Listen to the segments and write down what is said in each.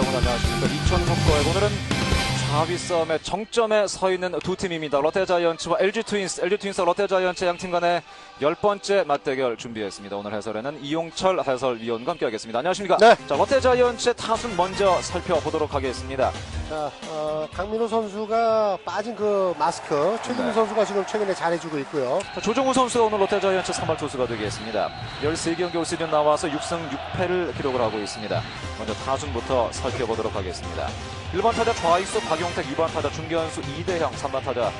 여러분 안녕하십니까. 이천 국거의 오늘은 4위 싸움의 정점에 서 있는 두 팀입니다. 롯데자이언츠와 LG 트윈스, LG 트윈스와 롯데자이언츠 양팀 간의 열 번째 맞대결 준비했습니다. 오늘 해설에는 이용철 해설위원과 함께하겠습니다. 안녕하십니까? 네. 자, 롯데자이언츠의 타순 먼저 살펴보도록 하겠습니다. 자, 어, 강민호 선수가 빠진 그 마스크, 최민호 네. 선수가 지금 최근에 잘해주고 있고요. 자, 조정우 선수가 오늘 롯데자이언츠 선발 투수가 되겠습니다. 13경기 올 시즌 나와서 6승 6패를 기록을 하고 있습니다. 먼저 타순부터 살펴보도록 하겠습니다. 1번 타자 좌익수 박용택, 2번 타자 중견수 이대형, 3번 타자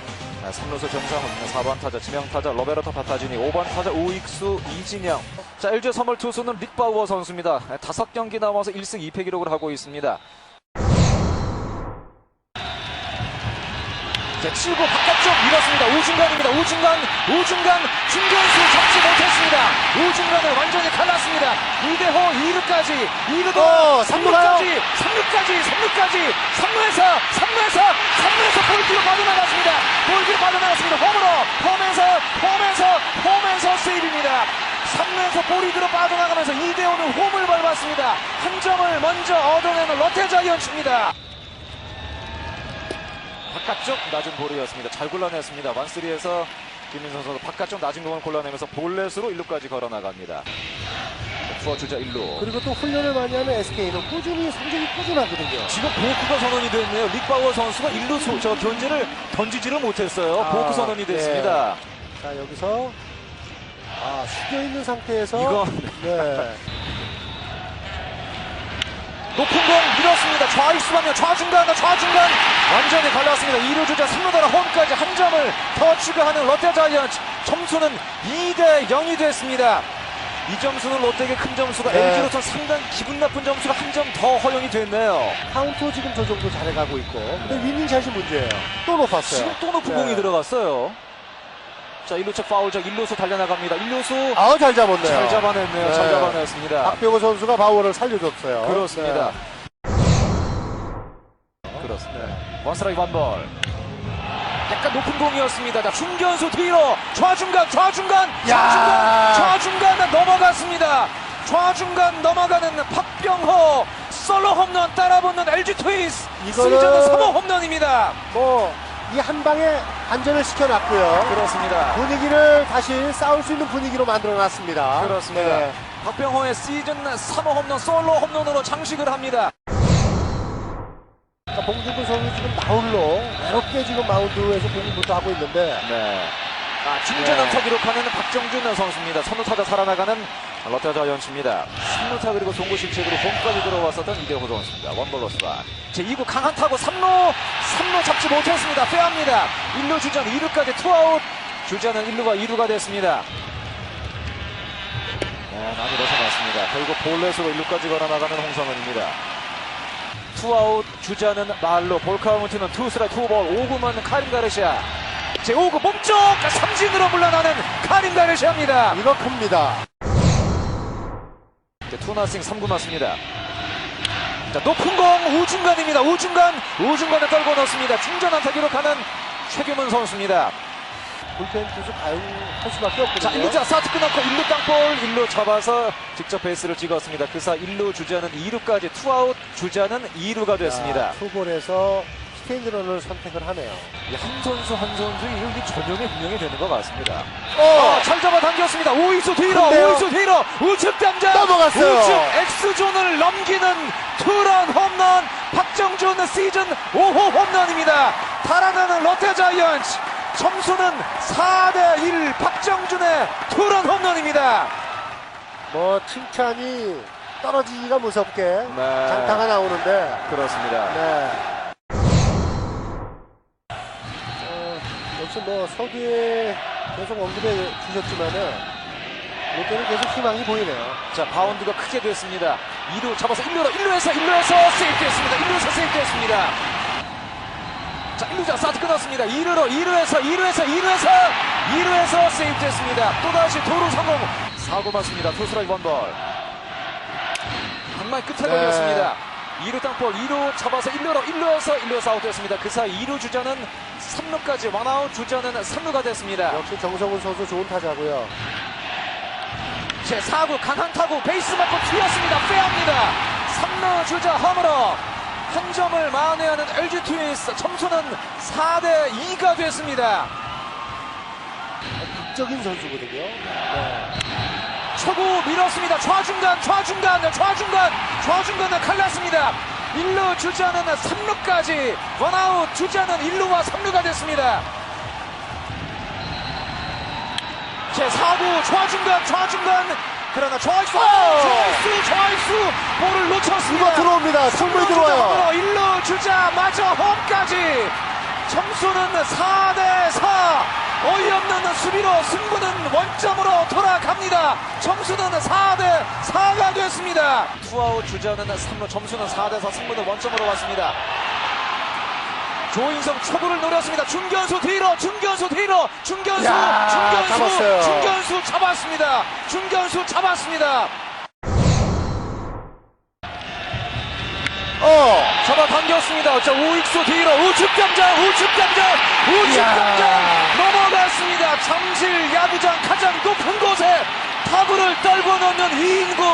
3루수 정상훈, 4번 타자 지명타자 로베르토 파타지니, 5번 타자 우익수 이진영. 자, LG 선발 투수는 릭바우어 선수입니다. 5경기 나와서 1승 2패 기록을 하고 있습니다. 자, 치고 바깥쪽 밀었습니다. 우중간입니다. 우중간, 우중간, 중견수 잡지 못했습니다. 우중간을 완전히 갈랐습니다. 이대호 2루까지, 2루도 어, 삼루 가요? 3루까지, 3루까지, 3루까지, 3루에서, 3루에서, 3루에서 볼기로 빠져나갔습니다. 볼기로 빠져나갔습니다. 홈으로, 홈에서, 홈에서, 홈에서 세이브입니다. 3루에서 볼이 들어 빠져나가면서 이대호는 홈을 밟았습니다. 한 점을 먼저 얻어내는 롯데 자이언츠입니다. 바깥쪽 낮은 볼이었습니다. 잘 골라냈습니다. 원쓰리에서 김민선 선수 바깥쪽 낮은 공을 골라내면서 볼넷으로 1루까지 걸어 나갑니다. 투어 주자 1루. 그리고 또 훈련을 많이 하는 SK는 꾸준히 성적이 꾸준하거든요. 지금 보크가 선언이 됐네요. 릭바워 선수가 1루 소, 저 견제를 던지지를 못했어요. 아, 보크 선언이 됐습니다. 자, 여기서 아, 숙여 있는 상태에서 이건 네. 높은 공 밀었습니다. 좌익수 방면 좌중간 좌중간 완전히 갈랐습니다. 2루 주자 3루 달아 홈까지 한 점을 더 추가하는 롯데 자이언츠 점수는 2대 0이 됐습니다. 이 점수는 롯데에게 큰 점수가 네. LG로선 상당히 기분 나쁜 점수가 한 점 더 허용이 됐네요. 카운트 지금 저 정도 잘해가고 있고. 근데 위닝샷이 문제예요. 또 높았어요. 지금 또 높은 네. 공이 들어갔어요. 자 1루쪽 파울적 1루수 달려나갑니다. 1루수 아우, 잘 잡았네요. 잘 잡아냈네요. 네. 잘 잡아냈습니다. 박병호 선수가 바우어를 살려줬어요. 그렇습니다. 네. 그렇습니다. 원스트라이크 원볼. 약간 높은 공이었습니다. 자, 중견수 뒤로 좌중간 좌중간 야. 좌중간 좌중간 넘어갔습니다. 좌중간 넘어가는 박병호 솔로 홈런 따라붙는 LG 트윈스 이거는- 시즌 3호 홈런입니다. 뭐, 이 한 방에 안전을 시켜놨고요. 그렇습니다. 분위기를 다시 싸울 수 있는 분위기로 만들어놨습니다. 그렇습니다. 네. 박병호의 시즌 3호 홈런 솔로 홈런으로 장식을 합니다. 봉준구 선수 지금 나홀로 외롭게 지금 마운드에서 공부터 하고 있는데 네. 아, 중전안타 네. 기록하는 박정준 선수입니다. 선루타자 살아나가는 롯데자이언츠입니다. 3루타 그리고 송구 실책으로 홈까지 들어왔었던 이대호 선수입니다. 원볼러스가 제 2구 강한 타고 3루 3루 잡지 못했습니다. 빼합니다. 1루 주전 2루까지 투아웃 주자는 1루가 2루가 됐습니다. 네, 많이 벗어났습니다. 결국 볼넷으로 1루까지 걸어나가는 홍성은입니다. 투아웃 주자는 말로 볼카운트는 투스라 투볼 5구만 카린 가르시아. 제 5구 몸쪽 삼진으로 물러나는 카린 가르시아입니다. 이거 큽니다. 투나싱 3구 맞습니다. 자 높은 공 우중간입니다. 우중간 우중간에 떨고 넣습니다. 충전 안타 기록하는 최규문 선수입니다 불펜 투수 가용할 수밖에 없거든요. 자 1루자 스타트 끊었고 1루 땅볼 1루 잡아서 직접 베이스를 찍었습니다 그사 1루 주자는 2루까지 투아웃 주자는 2루가 됐습니다 투볼에서 스테인드런을 선택을 하네요. 이한 선수 한 선수 이름이 전형에 분명히 되는 것 같습니다. 어! 어, 잘 잡아 당겼습니다. 우익수 뒤로, 근데요? 우익수 뒤로, 우측 당장, 넘어갔어요. 우측 X존을 넘기는 투런 홈런, 박정준 시즌 5호 홈런입니다. 달아나는 롯데 자이언츠, 점수는 4대1 박정준의 투런 홈런입니다. 뭐 칭찬이 떨어지기가 무섭게 네. 장타가 나오는데 그렇습니다. 네. 어, 역시 뭐 서두에 계속 언급해 주셨지만은 롯데는 계속 희망이 보이네요. 자, 바운드가 크게 됐습니다. 2루 잡아서 1루로, 1루에서, 1루에서 세이프됐습니다. 1루에서 세이프됐습니다. 자, 1루자 스타트 끊었습니다. 2루로, 2루에서, 2루에서, 2루에서, 2루에서 세이프됐습니다. 또다시 도루 성공. 사고 맞습니다. 투스트라이크 원볼. 정말 끝에 네. 걸렸습니다. 2루 땅볼, 2루 잡아서 1루로, 1루에서, 1루에서 아웃됐습니다. 그 사이 2루 주자는 3루까지 원아웃 주자는 3루가 됐습니다. 역시 정성훈 선수 좋은 타자고요. 제 4구 강한 타구 베이스 맞고 튀었습니다. 빼합니다. 3루 주자 홈으로 승리를 만회하는 LG 트윈스 점수는 4대 2가 됐습니다. 극적인 선수거든요. 네. 초구 밀었습니다. 좌중간, 좌중간, 좌중간, 좌중간을 갈랐습니다. 1루 주자는 3루까지 원아웃 주자는 1루와 3루가 됐습니다. 제 4구 좌중간, 좌중간 그러나 좌익수, 좌익수, 좌익수. 볼을 놓쳤습니다. 들어옵니다. 충분히 들어와요. 1루 주자 마저 홈까지. 점수는 4대 4 어이없는 수비로 승부는 원점으로 돌아갑니다. 점수는 4대 4가 됐습니다. 투아웃 주자는 3루 점수는 4대 4 승부는 원점으로 왔습니다 조인성 초구를 노렸습니다 중견수 뒤로 중견수 뒤로 중견수 야, 중견수 잡았어요. 중견수 잡았습니다 중견수 잡았습니다 어, 잡아 당겼습니다. 자, 우익수 뒤로 우측경장, 우측경장, 우측경장. 넘어갔습니다. 잠실 야구장 가장 높은 곳에 타구를 떨고 넣는 이인구,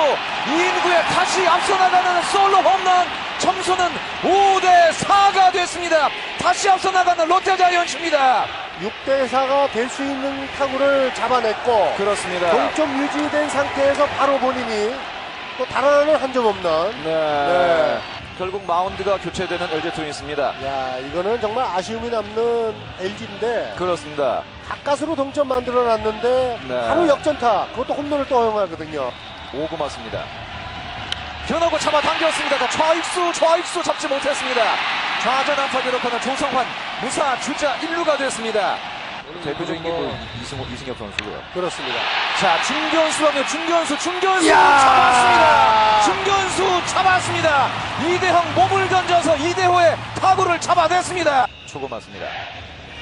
이인구의 다시 앞서 나가는 솔로 홈런 점수는 5대 4가 됐습니다. 다시 앞서 나가는 롯데자이언츠입니다. 6대 4가 될 수 있는 타구를 잡아냈고, 그렇습니다. 동점 유지된 상태에서 바로 본인이 또 달아나는 한 점 없는. 네. 네. 결국 마운드가 교체되는 LG 트윈스입니다. 야, 이거는 정말 아쉬움이 남는 LG인데, 그렇습니다. 가까스로 동점 만들어 놨는데, 네. 바로 역전타, 그것도 홈런을 또 허용하거든요. 오구 맞습니다. 변하고 잡아 당겼습니다. 자, 좌익수, 좌익수 잡지 못했습니다. 좌전 안타 기록하는 조성환, 무사 주자 1루가 됐습니다. 대표적인 게 뭐 이승호, 이승엽 선수고요. 그렇습니다. 자, 중견수 하면 중견수, 중견수! 잡았습니다. 중견수 잡았습니다. 이대형 몸을 던져서 이대호의 타구를 잡아냈습니다. 초고 맞습니다.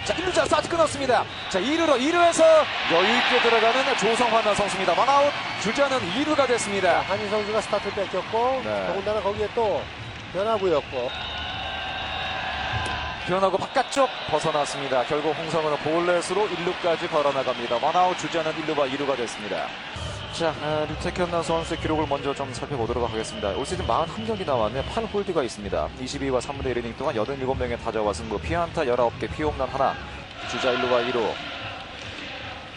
자, 1루자 스타트 끊었습니다. 자, 2루로 2루에서 여유있게 들어가는 조성환 선수입니다. 원아웃 주자는 2루가 됐습니다. 한희 선수가 스타트 뺏겼고, 네. 더군다나 거기에 또 변화구였고, 변하고 바깥쪽 벗어났습니다. 결국 홍성은 볼넷으로 1루까지 걸어나갑니다. 원아웃 주자는 1루와 2루가 됐습니다. 자, 아, 류태현 선수의 기록을 먼저 좀 살펴보도록 하겠습니다. 올 시즌 41경기 나왔네요. 8홀드가 있습니다. 22와 3분의 1이닝 동안 87명의 타자와 승부, 피안타 19개, 피홈런 하나, 주자 1루와 2루.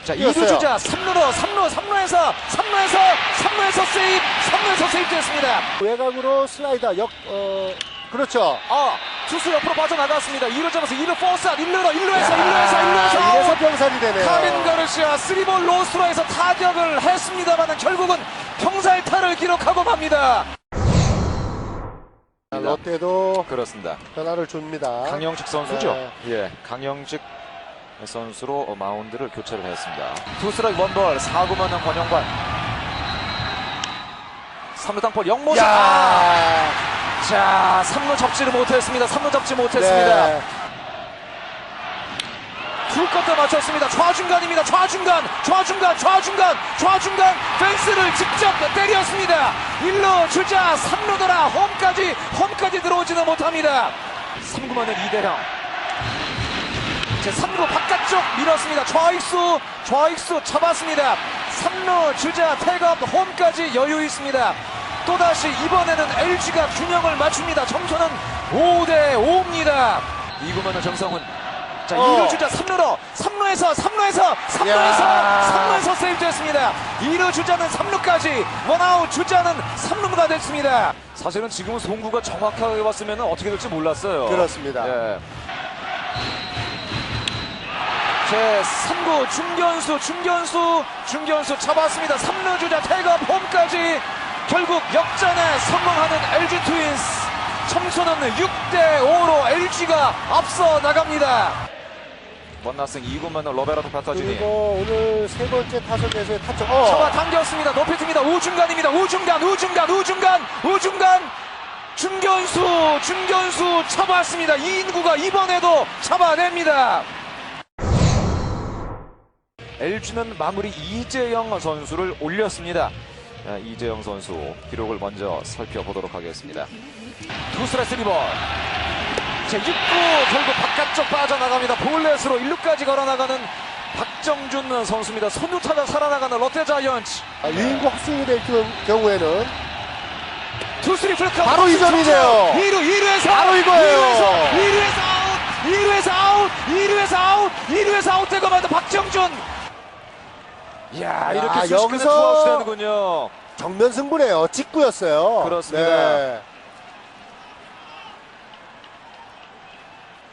자, 2루 이겼어요. 주자 3루로, 3루, 3루에서, 3루에서, 3루에서 세입, 3루에서 세입 됐습니다. 외곽으로 슬라이더, 역, 어, 그렇죠. 아, 투수 옆으로 빠져나갔습니다. 2루 잡아서 2루 포스앗, 1루로, 1루에서, 야, 1루에서, 1루에서 아웃. 이래서 병살이 되네요. 카빈 가르시아 3볼 로스트로에서 타격을 했습니다만 결국은 평살타를 기록하고 맙니다. 자, 롯데도 그렇습니다. 변화를 줍니다. 강영식 선수죠. 네. 예, 강영식 선수로 마운드를 교체를 했습니다. 투스트라이크 원볼 4구 맞는 권영관. 3루 땅볼 영모자. 야, 자, 3루 접지를 못했습니다. 3루 접지 못했습니다. 네. 둘 것도 맞췄습니다. 좌중간입니다. 좌중간, 좌중간, 좌중간, 좌중간 펜스를 직접 때렸습니다. 1루 주자 3루 돌아 홈까지 홈까지 들어오지는 못합니다. 3구만은 이대령. 제 3구 바깥쪽 밀었습니다. 좌익수, 좌익수 잡았습니다. 3루 주자 태업 홈까지 여유 있습니다. 또다시 이번에는 LG가 균형을 맞춥니다. 점수는 5대 5입니다. 2구만은 정성훈. 자, 어. 2루 주자 3루로 3루에서 3루에서 3루에서 야. 3루에서 세이브 됐습니다. 2루 주자는 3루까지 원아웃 주자는 3루가 됐습니다. 사실은 지금은 송구가 정확하게 왔으면 어떻게 될지 몰랐어요. 그렇습니다. 예. 제 3구 중견수 중견수 중견수 잡았습니다. 3루 주자 태업 홈까지 결국 역전에 성공하는 LG 트윈스 점수는 6대 5로 LG가 앞서 나갑니다. 원나승 2구만은 로베라토 파타주니 그리고 오늘 세 번째 타석에서의 타점. 어, 잡아 당겼습니다. 높이 틉니다. 우중간입니다. 우중간, 우중간, 우중간, 우중간. 중견수, 중견수 잡았습니다. 이인구가 이번에도 잡아냅니다. LG는 마무리 이재영 선수를 올렸습니다. 아, 이재영 선수 기록을 먼저 살펴보도록 하겠습니다. 투스레스 리볼 제 6구 결국 바깥쪽 빠져나갑니다. 볼넷으로 1루까지 걸어나가는 박정준 선수입니다. 손주차가 살아나가는 롯데자이언츠 2인구 아, 학생이 될 경우에는 투수리 플레카 바로 이 점이네요. 2루 2루에서 바로 이거예요. 2루에서 2루에서 아웃 2루에서 아웃 2루에서 아웃 2루에서 아웃되고 마다 박정준 이야 이렇게 야, 순식간에 여기서- 투아웃이 되는군요 정면 승부네요. 직구였어요. 그렇습니다. 네.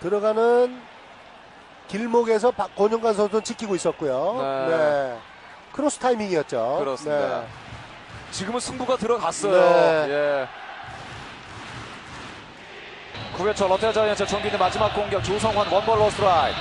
들어가는 길목에서 박권영관 선수는 지키고 있었고요. 네. 네. 크로스 타이밍이었죠. 그렇습니다. 네. 지금은 승부가 들어갔어요 네. 예. 9회초 롯데 자이언츠 정규의 마지막 공격 조성환 원볼 로스트라이크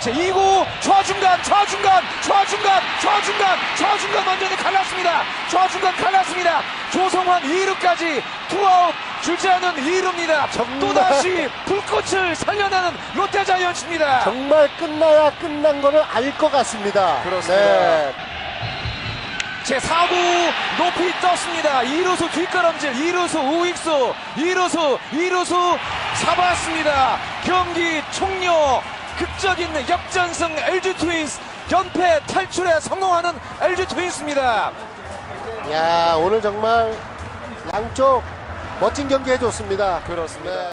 제 2구 좌중간 좌중간 좌중간 좌중간 좌중간 완전히 갈랐습니다 좌중간 갈랐습니다 조성환 2루까지 투아웃 주지 않은 2루입니다 정말. 또다시 불꽃을 살려내는 롯데 자이언츠입니다 정말 끝나야 끝난 거를 알 것 같습니다. 그렇습니다. 네. 제 4구 높이 떴습니다. 2루수 뒷걸음질, 2루수 우익수, 2루수, 2루수 잡았습니다. 경기 종료. 극적인 역전승 LG 트윈스 연패 탈출에 성공하는 LG 트윈스입니다. 야, 오늘 정말 양쪽 멋진 경기 해줬습니다. 그렇습니다. 네.